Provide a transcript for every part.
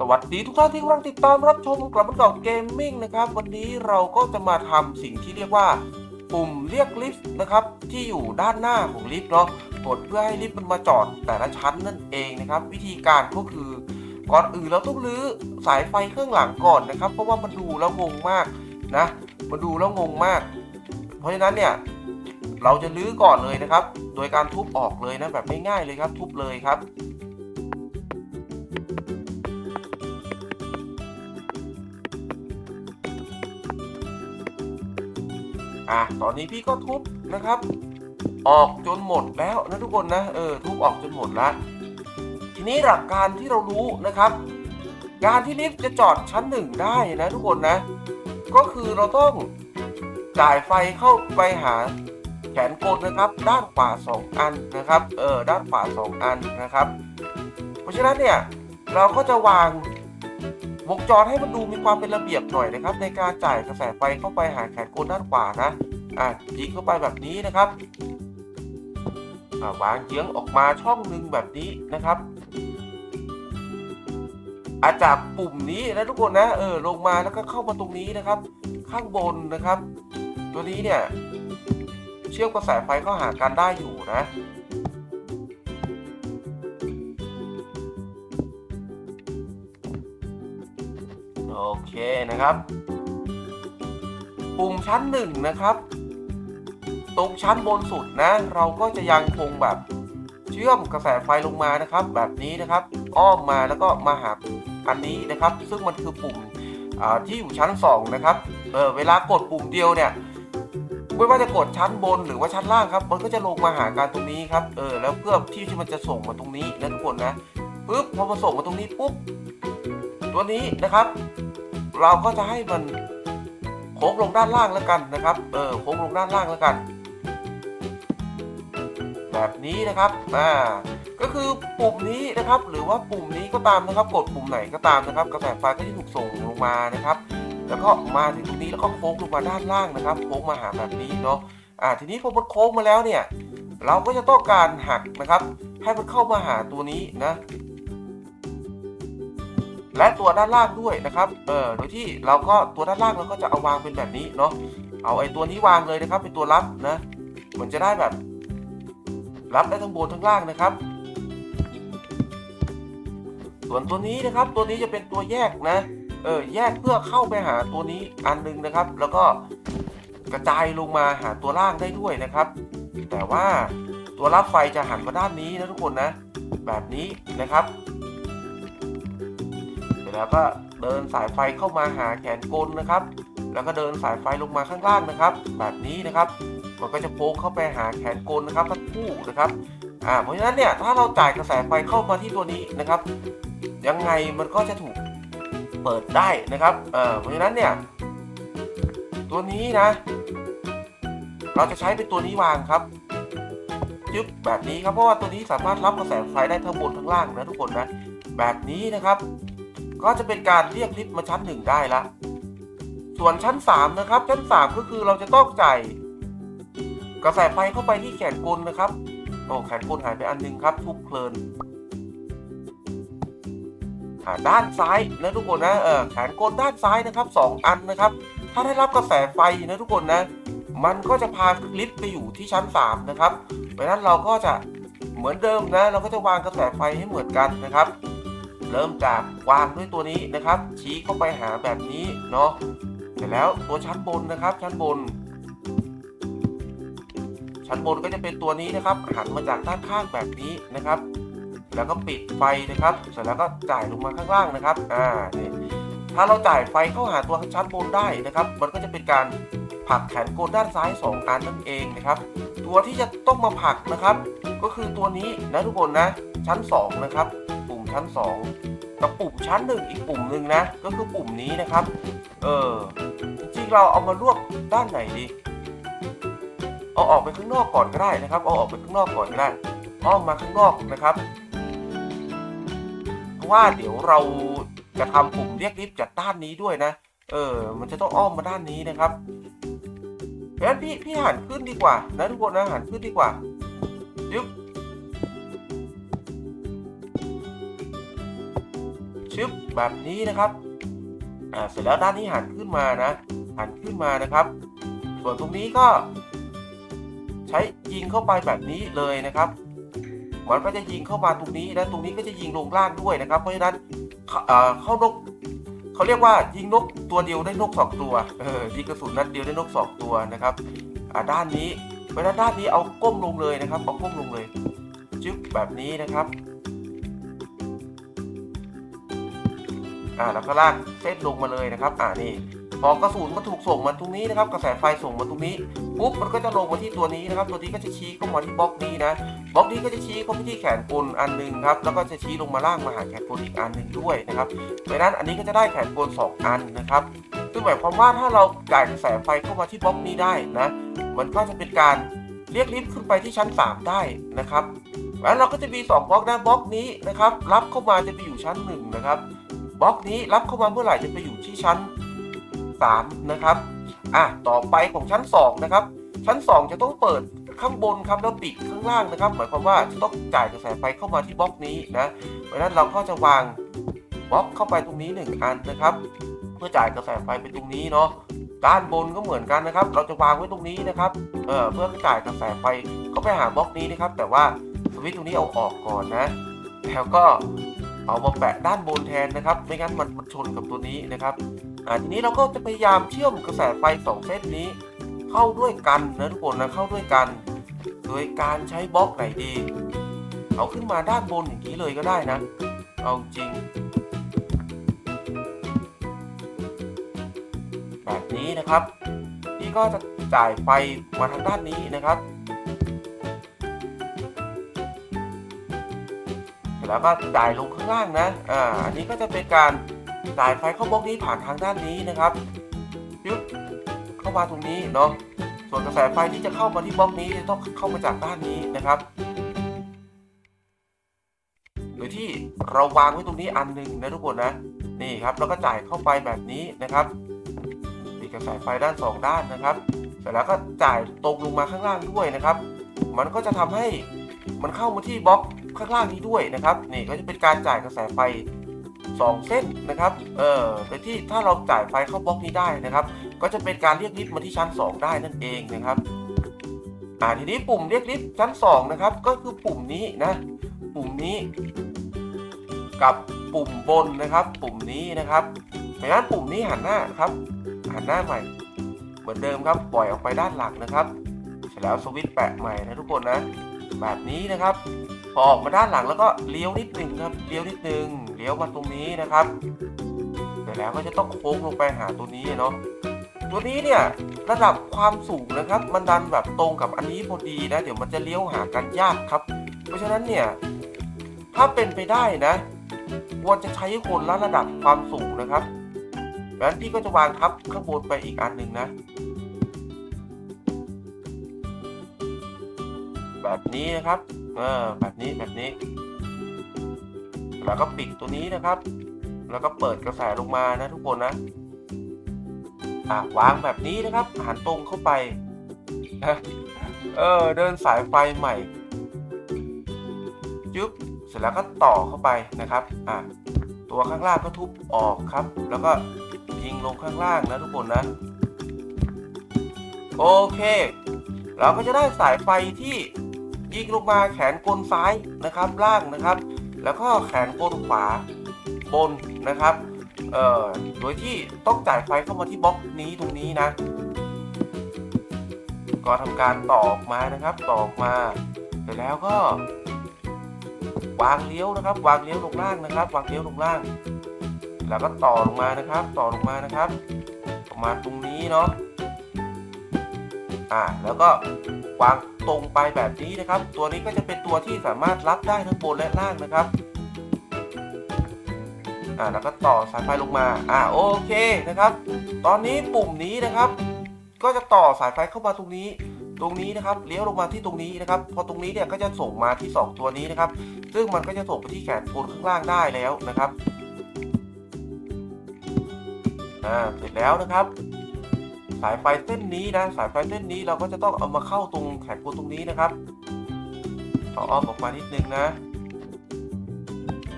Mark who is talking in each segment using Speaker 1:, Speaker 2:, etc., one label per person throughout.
Speaker 1: สวัสดีทุกท่านที่กำลังติดตามรับชมกลับมาเก่าเกมมิ่งนะครับ วันนี้เราก็จะมาทำสิ่งที่เรียกว่าปุ่มเรียกลิฟต์นะครับ ที่อยู่ด้านหน้าของลิฟต์เนาะกดเพื่อให้ลิฟต์มันมาจอดแต่ละชั้นนั่นเองนะครับ วิธีการก็คือก่อนอื่นเราต้องรื้อสายไฟเครื่องหลังก่อนนะครับ เพราะว่ามันดูแล้วงงมากนะมันดูแล้วงงมาก เพราะฉะนั้นเนี่ยเราจะรื้อก่อนเลยนะครับ โดยการทุบออกเลยนะแบบง่ายๆเลยครับ ทุบเลยครับ อะตอนนี้พี่ก็ทุบนะครับ ออกจนหมดแล้วนะทุกคนนะเออทุบออกจนหมดแล้วทีนี้หลักการที่เรารู้นะครับ การที่ลิฟต์จะจอดชั้นหนึ่งได้นะทุกคนนะ ก็คือเราต้องจ่ายไฟเข้าไปหาแขนกลนะครับ ด้านขวา2อันนะครับเออด้านขวา2อันนะครับ เพราะฉะนั้นเนี่ยเราก็จะวาง วงจรให้มันดูมีความเป็นระเบียบหน่อยนะครับ ในการจ่ายกระแสไฟเข้าไปหาแขนกลด้านขวานะอะยิงเข้าไปแบบนี้นะครับวางเยื้องออกมาช่องหนึ่งแบบนี้นะครับอาจากปุ่มนี้นะทุกคนนะเออลงมาแล้วก็เข้ามาตรงนี้นะครับ ข้างบนนะครับ ตัวนี้เนี่ยเชื่อมกระแสไฟเข้าหากันได้อยู่นะ เคนะครับ ปุ่มชั้นหนึ่งนะครับ ตรงชั้นบนสุดนะ เราก็จะยังคงแบบเชื่อมกระแสไฟลงมานะครับ แบบนี้นะครับ อ้อมมาแล้วก็มาหาอันนี้นะครับ ซึ่งมันคือปุ่มที่อยู่ชั้น 2 นะครับเเวลากดปุ่มเดียวเนี่ยไม่ว่าจะกดชั้นบนหรือว่าชั้นล่างครับ มันก็จะลงมาหาการตรงนี้ครับ เออ แล้วเพื่อที่ที่มันจะส่งมาตรงนี้นะทุกคนนะปุ๊บ พอมาส่งมาตรงนี้ปุ๊บ ตัวนี้นะครับ เราก็จะให้มันโค้งลงด้านล่างแล้วกันนะครับ เออโค้งลงด้านล่างแล้วกัน แบบนี้นะครับ อ่า ก็คือปุ่มนี้นะครับ หรือว่าปุ่มนี้ก็ตามนะครับ กดปุ่มไหนก็ตามนะครับ กระแสไฟก็จะถูกส่งลงมานะครับ แล้วก็มาถึงตรงนี้แล้วก็โค้งลงมาด้านล่างนะครับ โค้งมาหาแบบนี้เนาะ อ่า ทีนี้พอมันโค้งมาแล้วเนี่ย เราก็จะต้องการหักนะครับ ให้มันเข้ามาหาตัวนี้นะ และตัวด้านล่างด้วยนะครับเออโดยที่เราก็ตัวด้านล่างเราก็จะเอาวางเป็นแบบนี้เนาะเอาไอ้ตัวนี้วางเลยนะครับ เป็นตัวรับนะมันจะได้แบบ รับได้ทั้งบนทั้งล่างนะครับ ส่วนตัวนี้นะครับ ตัวนี้จะเป็นตัวแยกนะเออแยกเพื่อเข้าไปหาตัวนี้อันหนึงนะครับ แล้วก็กระจายลงมาหาตัวล่างได้ด้วยนะครับ แต่ว่าตัวรับไฟจะหันมาด้านนี้นะทุกคนนะ แบบนี้นะครับ แล้วก็เดินสายไฟเข้ามาหาแขนกลนะครับ แล้วก็เดินสายไฟลงมาข้างล่างนะครับ แบบนี้นะครับมันก็จะโค้งเข้าไปหาแขนกลนะครับทั้งคู่นะครับอ่าเพราะฉะนั้นเนี่ยถ้าเราจ่ายกระแสไฟเข้ามาที่ตัวนี้นะครับ ยังไงมันก็จะถูกเปิดได้นะครับเอ่อเพราะฉะนั้นเนี่ยตัวนี้นะ เราจะใช้เป็นตัวนี้วางครับจึ๊บแบบนี้ครับเพราะว่าตัวนี้สามารถรับกระแสไฟได้ทั้งบนทั้งล่างนะทุกคนนะแบบนี้นะครับ ก็จะเป็นการเรียกลิฟต์มาชั้นหนึ่งได้ละ ส่วนชั้น 3 นะครับ ชั้น 3 ก็คือเราจะต้องจ่ายกระแสไฟเข้าไปที่แขนกลนะครับโอ้แขนกลหายไปอันหนึงครับ ทุบเพลินด้านซ้ายนะทุกคนนะเออแขนกลด้านซ้ายนะครับ 2 อันนะครับ ถ้าได้รับกระแสไฟนะทุกคนนะ มันก็จะพาลิฟต์ไปอยู่ที่ชั้น 3 นะครับเพราะนั้นเราก็จะเหมือนเดิมนะ เราก็จะวางกระแสไฟให้เหมือนกันนะครับ เริ่มจากวางด้วยตัวนี้นะครับ ชี้เข้าไปหาแบบนี้เนาะเสร็จแล้วตัวชั้นบนนะครับ ชั้นบน ชั้นบนก็จะเป็นตัวนี้นะครับหันมาจากด้านข้างแบบนี้นะครับ แล้วก็ปิดไฟนะครับ เสร็จแล้วก็จ่ายลงมาข้างล่างนะครับอ่านี่ถ้าเราจ่ายไฟเข้าหาตัวชั้นบนได้นะครับ มันก็จะเป็นการผลักแขนกลด้านซ้าย2อันนั่นเองนะครับ ตัวที่จะต้องมาผลักนะครับ ก็คือตัวนี้นะทุกคนนะชั้น 2 นะครับ ชั้น 2 กับปุ่มชั้นหนึ่งอีกปุ่มหนึ่งนะ ก็คือปุ่มนี้นะครับ เออจริงเราเอามารวบด้านไหนดีเอาออกไปข้างนอกก่อนก็ได้นะครับ เอาออกไปข้างนอกก่อนก็ได้อ้อมมาข้างนอกนะครับ เพราะว่าเดี๋ยวเราจะทำปุ่มเรียกลิฟต์จากด้านนี้ด้วยนะ เออ มันจะต้องอ้อมมาด้านนี้นะครับเพราะฉะนั้นพี่พี่หันขึ้นดีกว่านะทุกคนนะหันขึ้นดีกว่ายึบ ชึบแบบนี้นะครับอ่าเสร็จแล้วด้านนี้หันขึ้นมานะ หันขึ้นมานะครับ ส่วนตรงนี้ก็ ใช้ยิงเข้าไปแบบนี้เลยนะครับมันก็จะยิงเข้ามาตรงนี้และตรงนี้ก็จะยิงลงล่างด้วยนะครับ เพราะฉะนั้นเข้าเข้านกเขาเรียกว่ายิงนกตัวเดียวได้นกสองตัวเออยิงกระสุนนัดเดียวได้นกสองตัวนะครับด้านนี้เวลาด้านนี้เอาก้มลงเลยนะครับเอาก้มลงเลยจึ๊บแบบนี้นะครับ อ่าแล้วก็ลากเส้นลงมาเลยนะครับ อ่านี่พอกระสุนมันถูกส่งมาตรงนี้นะครับ กระแสไฟส่งมาตรงนี้ปุ๊บมันก็จะลงมาที่ตัวนี้นะครับ ตัวนี้ก็จะชี้เข้ามาที่บล็อกนี้นะบล็อกนี้ก็จะชี้เข้าไปที่แขนกลอันหนึ่งครับแล้วก็จะชี้ลงมาล่างมาหาแขนกลอีกอันหนึ่งด้วยนะครับเพรานั้นอันนี้ก็จะได้แขนกลสองอันนะครับซึ่งหมายความว่าถ้าเราจ่ายกระแสไฟเข้ามาที่บล็อกนี้ได้นะมันก็จะเป็นการเรียกลิฟต์ขึ้นไปที่ชั้น 3 ได้นะครับแล้วเราก็จะมี2บล็อกนะบล็อกนี้นะครับรับเข้ามาจะไปอยู่ชั้น1นะครับ บล็อกนี้รับเข้ามาเมื่อไหร่จะไปอยู่ที่ชั้น 3 นะครับอะต่อไปของชั้น 2 นะครับ ชั้น 2 จะต้องเปิดข้างบนครับแล้วปิดข้างล่างนะครับ หมายความว่าจะต้องจ่ายกระแสไฟเข้ามาที่บล็อกนี้นะเพราะนั้นเราก็จะวางบล็อกเข้าไปตรงนี้ 1 อันนะครับ เพื่อจ่ายกระแสไฟไปตรงนี้เนาะด้านบนก็เหมือนกันนะครับ เราจะวางไว้ตรงนี้นะครับเอ่อเพื่อจ่ายกระแสไฟเข้าไปหาบล็อกนี้นะครับ แต่ว่าสวิตช์ตรงนี้เอาออกก่อนนะ แล้วก็ เอามาแปะด้านบนแทนนะครับ ไม่งั้นมันมันชนกับตัวนี้นะครับอ่าทีนี้เราก็จะพยายามเชื่อมกระแสไฟสองเส้นนี้ เข้าด้วยกันนะทุกคนนะเข้าด้วยกัน โดยการใช้บล็อกไหนดี เอาขึ้นมาด้านบนอย่างนี้เลยก็ได้นะเอาจริง แบบนี้นะครับ นี่ก็จะจ่ายไฟมาทางด้านนี้นะครับ แล้วก็จ่ายลงข้างล่างนะอ่าอันนี้ก็จะเป็นการจ่ายไฟเข้าบล็อกนี้ผ่านทางด้านนี้นะครับยึบเข้ามาตรงนี้เนาะส่วนกระแสไฟที่จะเข้ามาที่บล็อกนี้ต้องเข้ามาจากด้านนี้นะครับโดยที่เราวางไว้ตรงนี้อันหนึ่งนะทุกคนนะนี่ครับแล้วก็จ่ายเข้าไปแบบนี้นะครับมีกระแสไฟด้านสองด้านนะครับ เสร็จแล้วก็จ่ายตรงลงมาข้างล่างด้วยนะครับ มันก็จะทำให้มันเข้ามาที่บล็อก ข้างล่างนี้ด้วยนะครับนี่ก็จะเป็นการจ่ายกระแสไฟ 2 เส้นนะครับเออโดยที่ถ้าเราจ่ายไฟเข้าบล็อกนี้ได้นะครับ ก็จะเป็นการเรียกลิฟต์มาที่ชั้น 2 ได้นั่นเองนะครับอ่าทีนี้ปุ่มเรียกลิฟต์ชั้น 2 นะครับ ก็คือปุ่มนี้นะ ปุ่มนี้ กับปุ่มบนนะครับ ปุ่มนี้นะครับดังนั้นปุ่มนี้หันหน้าครับ หันหน้าใหม่ เหมือนเดิมครับปล่อยออกไปด้านหลังนะครับเสร็จแล้วสวิตช์แปะใหม่นะทุกคนนะ แบบนี้นะครับ พอออกมาด้านหลังแล้วก็เลี้ยวนิดหนึ่งครับเลี้ยวนิดหนึ่งเลี้ยวมาตรงนี้นะครับเสร็จแล้วก็จะต้องโค้งลงไปหาตัวนี้เนาะตัวนี้เนี่ยระดับความสูงนะครับ มันดันแบบตรงกับอันนี้พอดีนะเดี๋ยวมันจะเลี้ยวหากันยากครับ เพราะฉะนั้นเนี่ยถ้าเป็นไปได้นะควรจะใช้คนละระดับความสูงนะครับงั้นพี่ก็จะวางทับข้างบนไปอีกอันหนึ่งนะแบบนี้นะครับ ออแบบนี้แบบนี้ แล้วก็ปิดตัวนี้นะครับ แล้วก็เปิดกระแสลงมานะทุกคนนะอะวางแบบนี้นะครับหันตรงเข้าไปนะเออเดินสายไฟใหม่จึ๊บเสร็จแล้วก็ต่อเข้าไปนะครับอะตัวข้างล่างก็ทุบออกครับ แล้วก็ยิงลงข้างล่างนะทุกคนนะ โอเค เราก็จะได้สายไฟที่ ยิงลงมาแขนกลซ้ายนะครับล่างนะครับ แล้วก็แขนกลขวาบนนะครับเอ่อโดยที่ต้องจ่ายไฟเข้ามาที่บล็อกนี้ตรงนี้นะ ก็ทำการตอกมานะครับตอออกมาเสร็จแล้วก็ วางเลี้ยวนะครับ วางเลี้ยวลงล่างนะครับ วางเลี้ยวลงล่าง แล้วก็ต่อลงมานะครับ ต่อลงมานะครับประมาณตรงนี้เนาะอ่าแล้วก็วาง ตรงไปแบบนี้นะครับ ตัวนี้ก็จะเป็นตัวที่สามารถรับได้ทั้งบนและล่างนะครับอ่าแล้วก็ต่อสายไฟลงมาอ่าโอเคนะครับ ตอนนี้ปุ่มนี้นะครับ ก็จะต่อสายไฟเข้ามาตรงนี้ ตรงนี้นะครับเลี้ยวลงมาที่ตรงนี้นะครับ พอตรงนี้เนี่ยก็จะส่งมาที่ 2 ตัวนี้นะครับ ซึ่งมันก็จะส่งไปที่แขนกลข้างล่างได้แล้วนะครับอ่าเสร็จแล้วนะครับายไฟเส้นนี้นะ สายไฟเส้นนี้เราก็จะต้องเอามาเข้าตรงแขนกลตรงนี้นะครับต่ออ้อมออกมานิดนึงนะ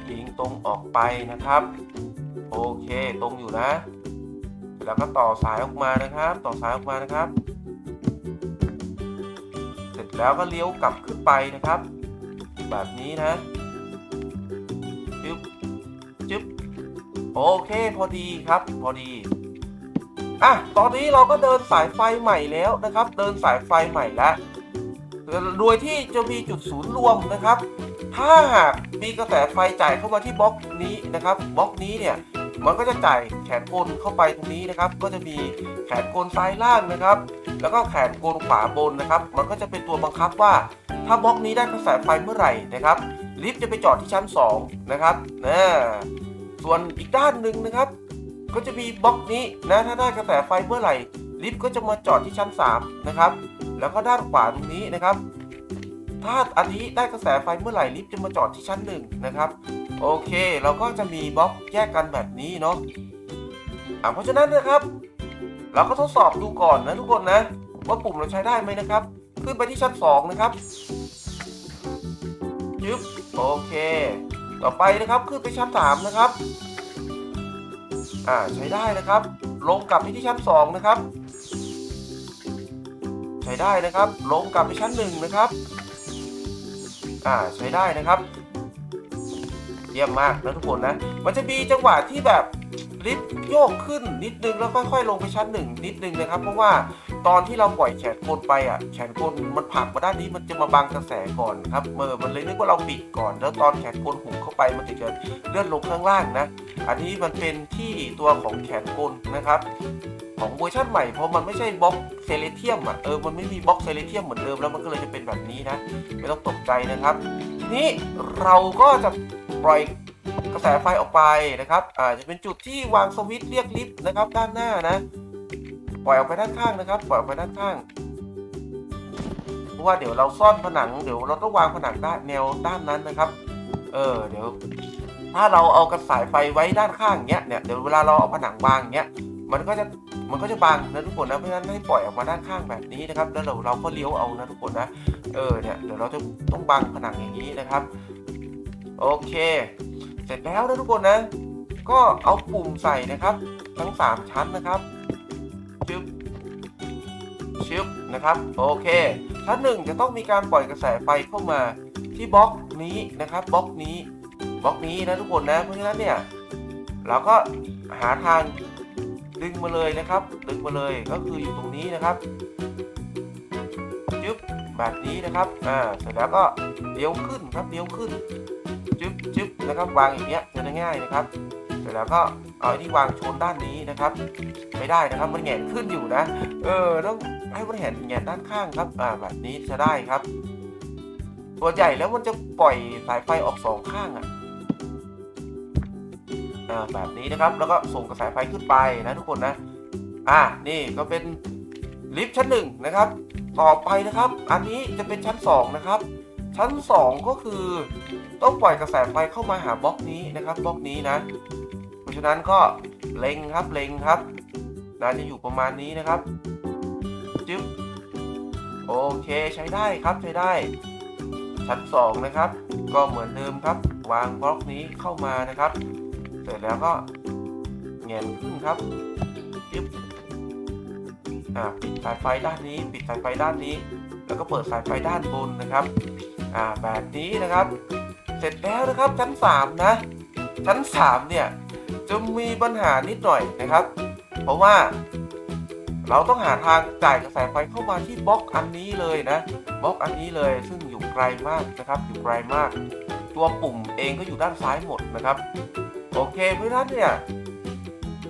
Speaker 1: ยิงตรงออกไปนะครับ โอเคตรงอยู่นะแล้วก็ต่อสายออกมานะครับ ต่อสายออกมานะครับ เสร็จแล้วก็เลี้ยวกลับขึ้นไปนะครับ แบบนี้นะจึ๊บจึ๊บโอเคพอดีครับ พอดี อะตอนนี้เราก็เดินสายไฟใหม่แล้วนะครับ เดินสายไฟใหม่แล้วโดยที่จะมีจุดศูนย์รวมนะครับ ถ้าหากมีกระแสไฟจ่ายเข้ามาที่บล็อกนี้นะครับบล็อกนี้เนี่ยมันก็จะจ่ายแขนกลเข้าไปตรงนี้นะครับ ก็จะมีแขนกลซ้ายล่างนะครับ แล้วก็แขนกลขวาบนนะครับ มันก็จะเป็นตัวบังคับว่า ถ้าบล็อกนี้ได้กระแสไฟเมื่อไหร่นะครับ ลิฟต์จะไปจอดที่ชั้น2นะครับนะส่วนอีกด้านหนึ่งนะครับ ก็จะมีบล็อกนี้นะถ้าได้กระแสไฟเมื่อไหร่ ลิฟต์ก็จะมาจอดที่ชั้น 3 นะครับ แล้วก็ด้านขวาตรงนี้นะครับ ถ้าอันนี้ได้กระแสไฟเมื่อไหร่ลิฟต์จะมาจอดที่ชั้นหนึ่งนะครับ โอเค เราก็จะมีบล็อกแยกกันแบบนี้เนาะอะเพราะฉะนั้นนะครับ เราก็ทดสอบดูก่อนนะทุกคนนะ ว่าปุ่มเราใช้ได้ไหมนะครับ ขึ้นไปที่ชั้น 2 นะครับยึบโอเค ต่อไปนะครับขึ้นไปชั้น 3 นะครับ อ่าใช้ได้นะครับ ลงกลับไปที่ชั้น 2 นะครับ ใช้ได้นะครับ ลงกลับไปชั้น 1 นะครับอ่าใช้ได้นะครับเยี่ยมมากนะทุกคนนะ มันจะมีจังหวะที่แบบลิฟต์โยกขึ้นนิดนึงแล้วค่อยๆ ลงไปชั้นหนึ่งนิดนึงนะครับ เพราะว่า ตอนที่เราปล่อยแขนกลไปอะแขนกลมันผักมาด้านนี้มันจะมาบังกระแสก่อนครับเมอมันเลยนึกว่าเราปิดก่อน แล้วตอนแขนกลหุบเข้าไปมันถึงจะเลื่อนลงข้างล่างนะ อันนี้มันเป็นที่ตัวของแขนกลนนะครับของเวอร์ชันใหม่เพราะมันไม่ใช่บล็อกเซเลเทียมอะเออมันไม่มีบล็อกเซเลเทียมเหมือนเดิมแล้วมันก็เลยจะเป็นแบบนี้นะไม่ต้องตกใจนะครับ นี่เราก็จะปล่อยกระแสไฟออกไปนะครับอ่าจจะเป็นจุดที่วางสวิตช์เรียกลิฟต์นะครับด้านหน้านะ ปล่อยออกไปด้านข้างนะครับ ปล่อยออกไปด้านข้าง เพราะว่าเดี๋ยวเราซ่อนผนัง เดี๋ยวเราต้องวางผนังด้านแนวด้านนั้นนะครับ เออ เดี๋ยว ถ้าเราเอากระสายไฟไว้ด้านข้างเนี้ย เนี่ย เดี๋ยวเวลาเราเอาผนังวางเนี้ย มันก็จะ มันก็จะบังนะทุกคนนะ เพราะฉะนั้นให้ปล่อยออกมาด้านข้างแบบนี้นะครับ แล้วเราเราก็เลี้ยวเอานะทุกคนนะ เออ เนี่ย เดี๋ยวเราจะต้องบังผนังอย่างนี้นะครับ โอเค เสร็จแล้วนะทุกคนนะ ก็เอาปุ่มใส่นะครับ ทั้ง 3 ชั้นนะครับ ชึบชึบนะครับโอเคชั้นหนึ่งจะต้องมีการปล่อยกระแสไฟเข้ามาที่บล็อกนี้นะครับบล็อกนี้บล็อกนี้นะทุกคนนะเพราะฉะนั้นเนี่ยเราก็หาทางดึงมาเลยนะครับ ดึงมาเลยก็คืออยู่ตรงนี้นะครับจึ๊บแบบนี้นะครับอ่าเสร็จแล้วก็เลี้ยวขึ้นครับเลี้ยวขึ้นจึ๊บจึ๊บนะครับวางอย่างเงี้ยจะได้ง่ายนะครับ แล้วก็เอาไอ้ที่วางชนด้านนี้นะครับ ไม่ได้นะครับมันแหงนขึ้นอยู่นะ เออต้องให้มันแหงนแงนด้านข้างครับอ่าแบบนี้จะได้ครับตัวใหญ่แล้วมันจะปล่อยสายไฟออกสองข้างอะอ่าแบบนี้นะครับแล้วก็ส่งกระแสไฟขึ้นไปนะทุกคนนะ อ่านี่ก็เป็นลิฟต์ชั้นหนึ่งนะครับ ต่อไปนะครับ อันนี้จะเป็นชั้นสองนะครับชั้น 2 ก็คือต้องปล่อยกระแสไฟเข้ามาหาบล็อกนี้นะครับบล็อกนี้นะ ฉะนั้นก็เล็งครับเล็งครับน่าจะอยู่ประมาณนี้นะครับจึ๊บโอเคใช้ได้ครับใช้ได้ ชั้น2นะครับ ก็เหมือนเดิมครับ วางบล็อกนี้เข้ามานะครับ เสร็จแล้วก็เงนขึ้นครับจึ๊บอ่าปิดสายไฟด้านนี้ ปิดสายไฟด้านนี้ แล้วก็เปิดสายไฟด้านบนนะครับอ่าแบบนี้นะครับ เสร็จแล้วนะครับชั้น 3 นะ ชั้น 3 เนี่ย จะมีปัญหานิดหน่อยนะครับ เพราะว่า เราต้องหาทางจ่ายกระแสไฟเข้ามาที่บล็อกอันนี้เลยนะบล็อกอันนี้เลยซึ่งอยู่ไกลมากนะครับอยู่ไกลมาก ตัวปุ่มเองก็อยู่ด้านซ้ายหมดนะครับ โอเคเพราะนั้นเนี่ย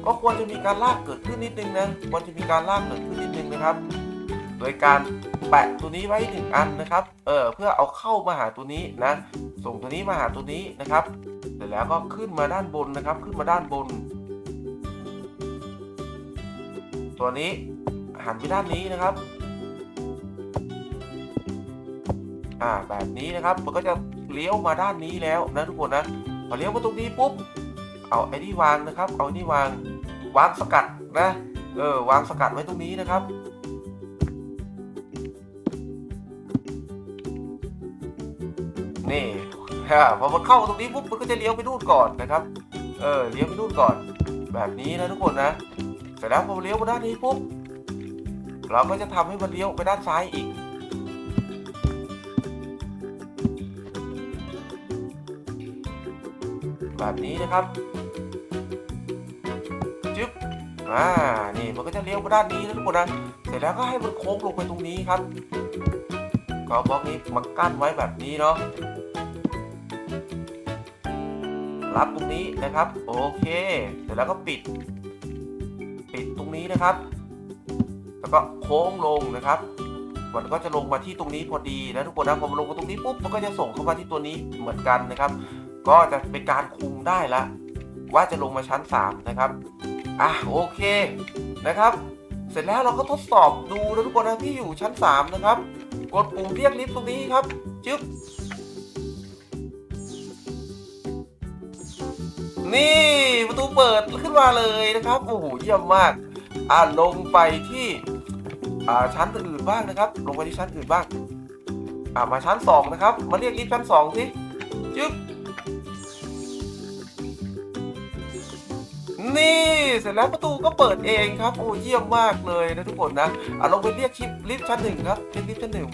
Speaker 1: ก็ควรจะมีการลากเกิดขึ้นนิดนึงนะควรจะมีการลากเกิดขึ้นนิดนึงนะครับ โดยการแปะตัวนี้ไว้หนึ่งอันนะครับ เออเพื่อเอาเข้ามาหาตัวนี้นะ ส่งตัวนี้มาหาตัวนี้นะครับ เสร็จแล้วก็ขึ้นมาด้านบนนะครับ ขึ้นมาด้านบน ตัวนี้หันไปด้านนี้นะครับ อ่าแบบนี้นะครับมันก็จะเลี้ยวมาด้านนี้แล้วนะทุกคนนะพอเลี้ยวมาตรงนี้ปุ๊บเอาไอ้นี่วางนะครับ เอาไอ้นี่วางวางสกัดนะเออวางสกัดไว้ตรงนี้นะครับนี่ อ่าพอมันเข้าตรงนี้ปุ๊บมันก็จะเลี้ยวไปนู่นก่อนนะครับ เออเลี้ยวไปนู่นก่อน แบบนี้นะทุกคนนะเสร็จแล้วพอเลี้ยวมาด้านนี้ปุ๊บเราก็จะทำให้มันเลี้ยวไปด้านซ้ายอีก แบบนี้นะครับจึ๊บอ่านี่มันก็จะเลี้ยวมาด้านนี้นะทุกคนนะเสร็จแล้วก็ให้มันโค้งลงไปตรงนี้ครับก็บล็อกนี้มากั้นไว้แบบนี้เนาะ รับตรงนี้นะครับ โอเค เสร็จแล้วก็ปิด ปิดตรงนี้นะครับ แล้วก็โค้งลงนะครับ มันก็จะลงมาที่ตรงนี้พอดีนะทุกคนนะพอมันลงมาตรงนี้ปุ๊บมันก็จะส่งเข้ามาที่ตัวนี้เหมือนกันนะครับ ก็จะเป็นการคุมได้ละ ว่าจะลงมาชั้น 3 นะครับอะโอเคนะครับ เสร็จแล้วเราก็ทดสอบดูนะทุกคนนะที่อยู่ชั้น 3 นะครับ กดปุ่มเรียกลิฟต์ตรงนี้ครับจึ๊บ นี่ประตูเปิดขึ้นมาเลยนะครับโอ้โหเยี่ยมมากอ่าลงไปที่อ่าชั้นอื่นบ้างนะครับ ลงไปที่ชั้นอื่นบ้างอ่ามาชั้นสองนะครับมาเรียกลิฟต์ชั้นสองสิจึ๊บนี่เสร็จแล้วประตูก็เปิดเองครับ โอ้เยี่ยมมากเลยนะทุกคนนะอ่าลงไปเรียกชิปลิฟต์ชั้นหนึ่งครับเรียกลิฟต์ชั้นหนึ่ง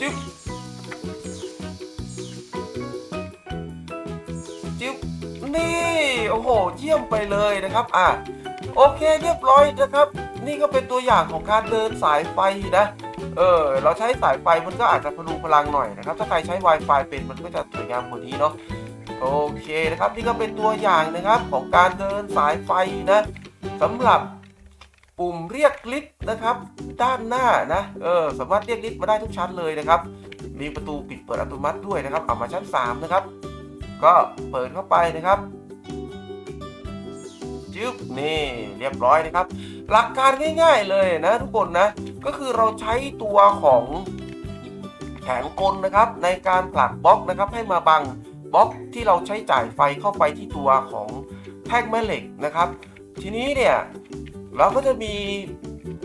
Speaker 1: จึ๊บ โอ้โห เยี่ยมไปเลยนะครับ อะ โอเคเรียบร้อยนะครับ นี่ก็เป็นตัวอย่างของการเดินสายไฟนะ เออ เราใช้สายไฟมันก็อาจจะพลุพลังหน่อยนะครับ ถ้าใครใช้ Wi-Fi เป็นมันก็จะสวยงามกว่านี้เนาะ โอเคนะครับ นี่ก็เป็นตัวอย่างนะครับของการเดินสายไฟนะสำหรับปุ่มเรียกลิฟต์นะครับ ด้านหน้านะ เออ สามารถเรียกลิฟต์มาได้ทุกชั้นเลยนะครับ มีประตูปิดเปิดอัตโนมัติด้วยนะครับเอามาชั้น 3 นะครับ ก็เปิดเข้าไปนะครับ จึ๊บนี่เรียบร้อยนะครับ หลักการง่ายๆเลยนะทุกคนนะ ก็คือเราใช้ตัวของแขนกลนะครับ ในการผลักบล็อกนะครับ ให้มาบังบล็อกที่เราใช้จ่ายไฟเข้าไปที่ตัวของแท่งแม่เหล็กนะครับ ทีนี้เนี่ยเราก็จะมี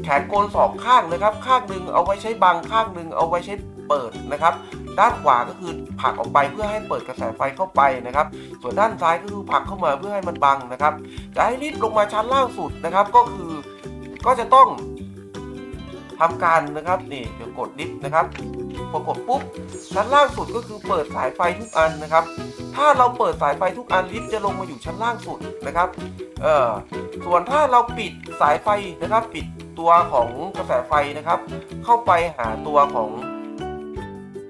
Speaker 1: แขนกลสองข้างนะครับ ข้างหนึ่งเอาไว้ใช้บังข้างหนึ่งเอาไว้ใช้เปิดนะครับ ด้านขวาก็คือผลักออกไปเพื่อให้เปิดกระแสไฟเข้าไปนะครับ ส่วนด้านซ้ายก็คือผลักเข้ามาเพื่อให้มันบังนะครับ จะให้รีบลงมาชั้นล่างสุดนะครับ ก็คือก็จะต้องทำการนะครับนี่เดี๋ยวกดลิฟต์นะครับพอกดปุ๊บชั้นล่างสุดก็คือเปิดสายไฟทุกอันนะครับ ถ้าเราเปิดสายไฟทุกอันลิฟต์จะลงมาอยู่ชั้นล่างสุดนะครับเออส่วนถ้าเราปิดสายไฟนะครับ ปิดตัวของกระแสไฟนะครับ เข้าไปหาตัวของ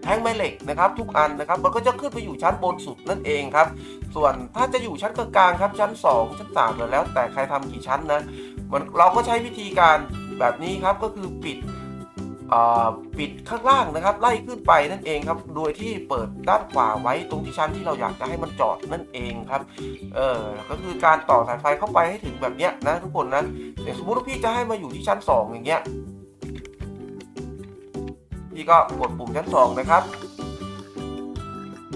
Speaker 1: แท่งแม่เหล็กนะครับทุกอันนะครับมันก็จะขึ้นไปอยู่ชั้นบนสุดนั่นเองครับส่วนถ้าจะอยู่ชั้นกลางๆครับชั้น 2 ชั้น3เลยแล้ว แต่ใครทำกี่ชั้นนะมันเราก็ใช้วิธีการแบบนี้ครับก็คือปิดอ่าปิดข้างล่างนะครับ ไล่ขึ้นไปนั่นเองครับ โดยที่เปิดด้านขวาไว้ตรงที่ชั้นที่เราอยากจะให้มันจอดนั่นเองครับ เออก็คือการต่อสายไฟเข้าไปให้ถึงแบบเนี้ยนะทุกคนนะสมมติว่าพี่จะให้มาอยู่ที่ชั้น 2 อย่างเงี้ย พี่ก็กดปุ่มชั้นสองนะครับ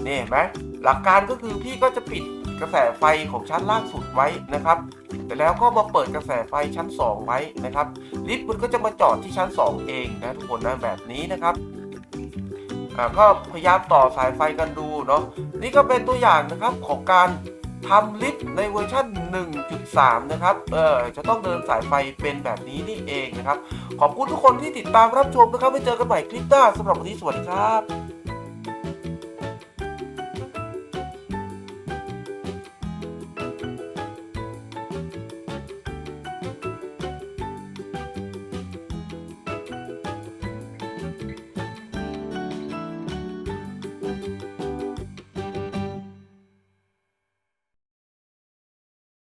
Speaker 1: นี่เห็นไหมหลักการก็คือพี่ก็จะปิดกระแสไฟของชั้นล่างสุดไว้นะครับแต่แล้วก็มาเปิดกระแสไฟชั้น 2 ไว้นะครับ ลิฟต์มันก็จะมาจอดที่ชั้น 2 เองนะทุกคนนะแบบนี้นะครับก็พยายามต่อสายไฟกันดูเนาะนี่ก็เป็นตัวอย่างนะครับของการ ทำลิฟต์ในเวอร์ชัน1.3 นะครับ เออจะต้องเดินสายไฟเป็นแบบนี้นี่เองนะครับ ขอบคุณทุกคนที่ติดตามรับชมนะครับ ไว้เจอกันใหม่คลิปหน้าสำหรับวันนี้สวัสดีครับ